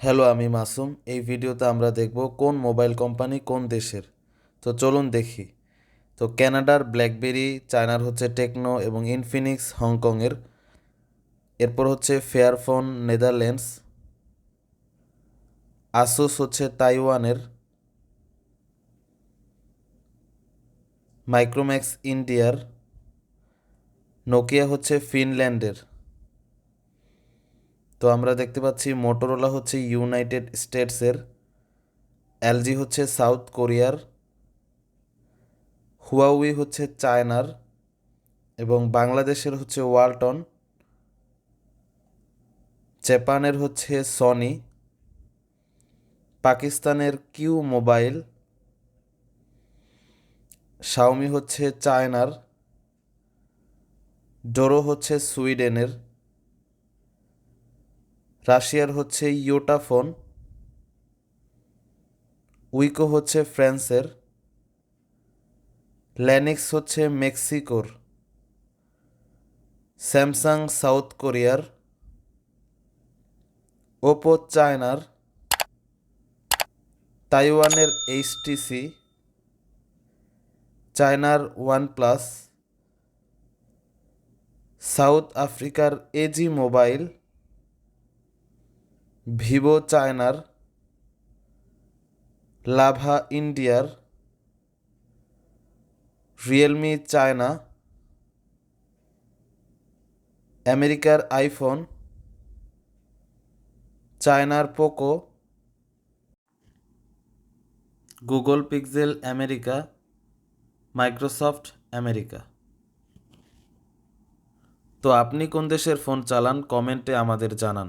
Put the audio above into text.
Hello আমি মাসুম। এই ভিডিওতে আমরা দেখব কোন মোবাইল কোম্পানি কোন দেশের। তো চলুন দেখি। তো ক্যানাডার, ব্ল্যাকবেরি, চায়নার হচ্ছে টেকনো এবং ইনফিনিক্স, হংকংয়ের। এরপর হচ্ছে ফেয়ারফোন নেদারল্যান্ডস আসুস হচ্ছে তাইওয়ানের। মাইক্রোম্যাক্স ইন্ডিয়ার নোকিয়া হচ্ছে ফিনল্যান্ডের। তো আমরা দেখতে পাচ্ছি মোটোরোলা হচ্ছে ইউনাইটেড স্টেটসের এলজি হচ্ছে সাউথ কোরিয়ার হুয়াউই হচ্ছে চায়নার এবং বাংলাদেশের হচ্ছে ওয়ালটন জাপানের হচ্ছে সনি পাকিস্তানের কিউ মোবাইল শাওমি হচ্ছে চায়নার ডোরো হচ্ছে সুইডেনের রাশিয়ার হচ্ছে ইয়োটাফোন, উইকো হচ্ছে ফ্রান্সের, ল্যানিক্স হচ্ছে মেক্সিকোর, স্যামসাং সাউথ কোরিয়ার, ওপো চায়নার, তাইওয়ানের এইচটিসি, চায়নার ওয়ানপ্লাস, সাউথ আফ্রিকার এজি মোবাইল ভিভো চায়নার লাভা ইন্ডিয়ার রিয়েলমি চায়না আমেরিকার আইফোন চায়নার Poco Google Pixel America Microsoft America. তো আপনি কোন দেশের ফোন চালান, কমেন্টে আমাদের জানান।